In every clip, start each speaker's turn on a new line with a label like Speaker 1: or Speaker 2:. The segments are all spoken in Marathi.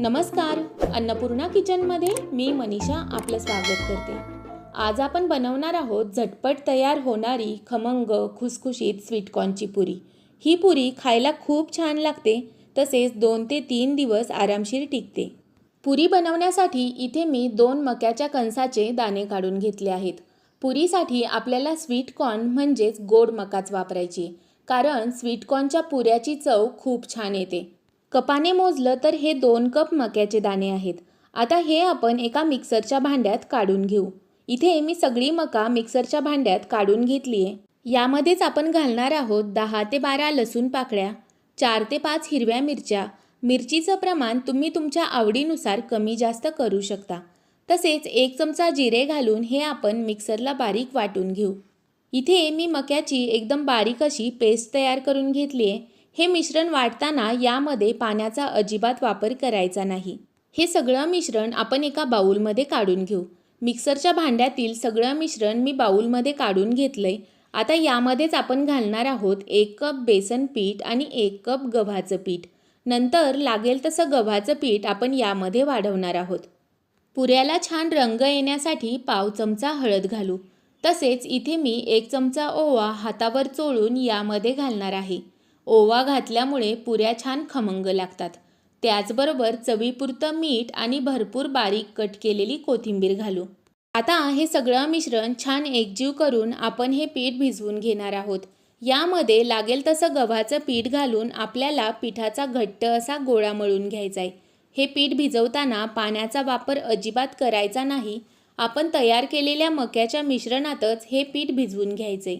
Speaker 1: नमस्कार अन्नपूर्णा किचनमध्ये मी मनीषा आपलं स्वागत करते. आज आपण बनवणार आहोत झटपट तयार होणारी खमंग खुसखुशीत स्वीटकॉर्नची पुरी. ही पुरी खायला खूप छान लागते तसेच दोन ते तीन दिवस आरामशीर टिकते. पुरी बनवण्यासाठी इथे मी दोन मक्याच्या कणसाचे दाणे काढून घेतले आहेत. पुरीसाठी आपल्याला स्वीटकॉर्न म्हणजेच गोड मकाच वापरायची कारण स्वीटकॉर्नच्या पुऱ्याची चव खूप छान येते. कपाने मोजलं तर हे दोन कप मक्याचे दाणे आहेत. आता हे आपण एका मिक्सरच्या भांड्यात काढून घेऊ. इथे मी सगळी मका मिक्सरच्या भांड्यात काढून घेतली आहे यामध्येच आपण घालणार आहोत दहा ते बारा लसूण पाकळ्या चार ते पाच हिरव्या मिरच्या. मिरचीचं प्रमाण तुम्ही तुमच्या आवडीनुसार कमी जास्त करू शकता. तसेच एक चमचा जिरे घालून हे आपण मिक्सरला बारीक वाटून घेऊ. इथे मी मक्याची एकदम बारीक अशी पेस्ट तयार करून घेतली आहे हे मिश्रण वाटताना यामध्ये पाण्याचा अजिबात वापर करायचा नाही. हे सगळं मिश्रण आपण एका बाऊलमध्ये काढून घेऊ. मिक्सरच्या भांड्यातील सगळं मिश्रण मी बाऊलमध्ये काढून घेतलंय. आता यामध्येच आपण घालणार आहोत एक कप बेसन पीठ आणि एक कप गव्हाचं पीठ. नंतर लागेल तसं गव्हाचं पीठ आपण यामध्ये वाढवणार आहोत. पुऱ्याला छान रंग येण्यासाठी पाव चमचा हळद घालू. तसेच इथे मी एक चमचा ओवा हातावर चोळून यामध्ये घालणार आहे. ओवा घातल्यामुळे पुऱ्या छान खमंग लागतात. त्याचबरोबर चवीपुरतं मीठ आणि भरपूर बारीक कट केलेली कोथिंबीर घालू. आता हे सगळं मिश्रण छान एकजीव करून आपण हे पीठ भिजवून घेणार आहोत. यामध्ये लागेल तसं गव्हाचं पीठ घालून आपल्याला पिठाचा घट्ट असा गोळा मळून घ्यायचा आहे हे पीठ भिजवताना पाण्याचा वापर अजिबात करायचा नाही. आपण तयार केलेल्या मक्याच्या मिश्रणातच हे पीठ भिजवून घ्यायचे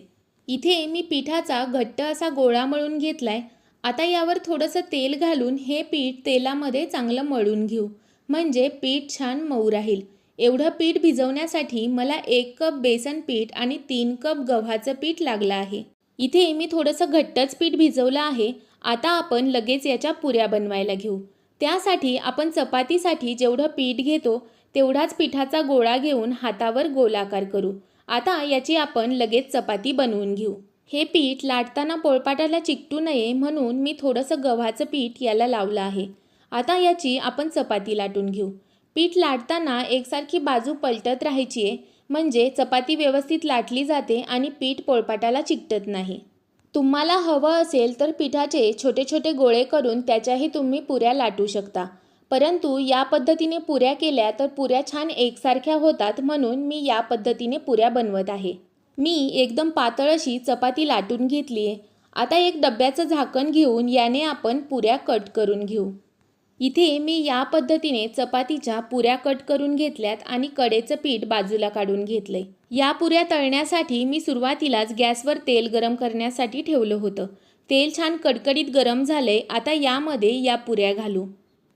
Speaker 1: इथे मी पिठाचा घट्ट असा गोळा मळून घेतलाय. आता यावर थोडंसं तेल घालून हे पीठ तेलामध्ये चांगलं मळून घेऊ. म्हणजे पीठ छान मऊ राहील. एवढं पीठ भिजवण्यासाठी मला एक कप बेसन पीठ आणि तीन कप गव्हाचं पीठ लागलं आहे. इथे मी थोडंसं घट्टच पीठ भिजवलं आहे. आता आपण लगेच याच्या पुऱ्या बनवायला घेऊ. त्यासाठी आपण चपातीसाठी जेवढं पीठ घेतो तेवढाच पिठाचा गोळा घेऊन हातावर गोलाकार करू. आता याची आपण लगेच चपाती बनवून घेऊ. हे पीठ लाटताना पोळपाटाला चिकटू नये म्हणून मी थोडंसं गव्हाचं पीठ याला लावलं आहे. आता याची आपण चपाती लाटून घेऊ. पीठ लाटताना एकसारखी बाजू पलटत राहायची आहे म्हणजे चपाती व्यवस्थित लाटली जाते आणि पीठ पोळपाटाला चिकटत नाही. तुम्हाला हवं असेल तर पिठाचे छोटे छोटे गोळे करून त्याच्याही तुम्ही पुऱ्या लाटू शकता. परंतु या पद्धतीने पुऱ्या केल्या तर पुऱ्या छान एकसारख्या होतात म्हणून मी या पद्धतीने पुऱ्या बनवत आहे. मी एकदम पातळ अशी चपाती लाटून घेतली आहे आता एक डब्याचं झाकण घेऊन याने आपण पुऱ्या कट करून घेऊ. इथे मी या पद्धतीने चपातीच्या पुऱ्या कट करून घेतल्यात आणि कडेचं पीठ बाजूला काढून घेतलंय. या पुऱ्या तळण्यासाठी मी सुरुवातीलाच गॅसवर तेल गरम करण्यासाठी ठेवलं होतं. तेल छान कडकडीत गरम झालंय. आता यामध्ये या पुऱ्या घालू.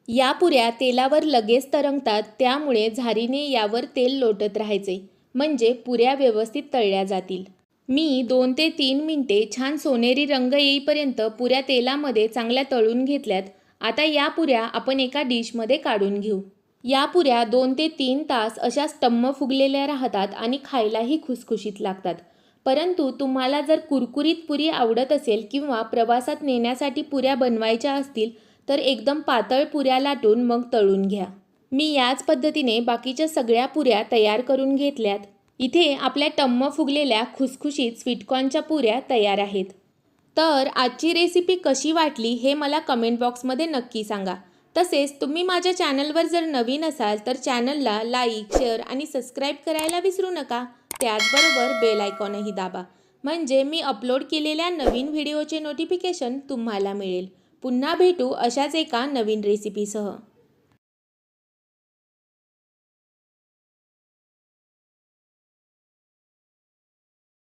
Speaker 1: या पुऱ्या तेलावर लगेच तरंगतात त्यामुळे झारीने यावर तेल लोटत राहायचे. म्हणजे पुऱ्या व्यवस्थित तळल्या जातील. मी दोन ते तीन मिनटे छान सोनेरी रंग येईपर्यंत पुऱ्या तेलामध्ये चांगल्या तळून घेतल्यात. आता या पुऱ्या आपण एका डिशमध्ये काढून घेऊ. या पुऱ्या दोन ते तीन तास अशा स्तंभ फुगलेल्या राहतात आणि खायलाही खुसखुशीत लागतात. परंतु तुम्हाला जर कुरकुरीत पुरी आवडत असेल किंवा प्रवासात नेण्यासाठी पुऱ्या बनवायच्या असतील तर एकदम पातळ पुऱ्या लाटून मग तळून घ्या. मी याच पद्धतीने बाकीच्या सगळ्या पुऱ्या तयार करून घेतल्यात. इथे आपल्या टम्म फुगलेल्या खुसखुशीत स्वीटकॉर्नच्या पुऱ्या तयार आहेत. तर आजची रेसिपी कशी वाटली हे मला कमेंट बॉक्समध्ये नक्की सांगा. तसेच तुम्ही माझ्या चॅनलवर जर नवीन असाल तर चॅनलला लाईक शेअर आणि सबस्क्राईब करायला विसरू नका. त्याचबरोबर बेल आयकॉनही दाबा. म्हणजे मी अपलोड केलेल्या नवीन व्हिडिओचे नोटिफिकेशन तुम्हाला मिळेल. पुन्हा भेटू अशाच एका नवीन रेसिपीसह